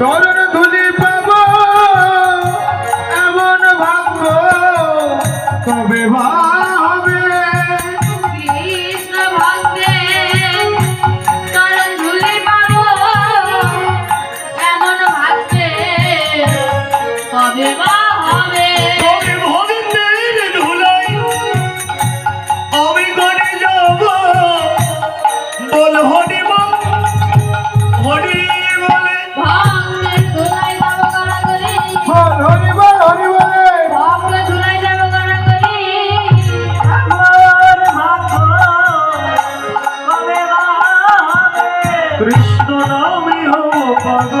Daughter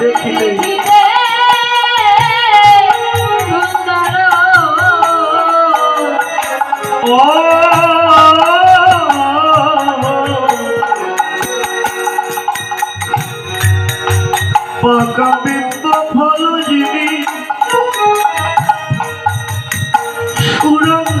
দেখিলে পাকা পিম্ব ফল জীবী সুরঙ্গ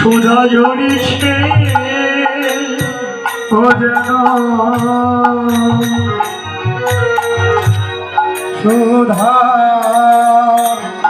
সোজা জড়িছে ও যেন। সোধা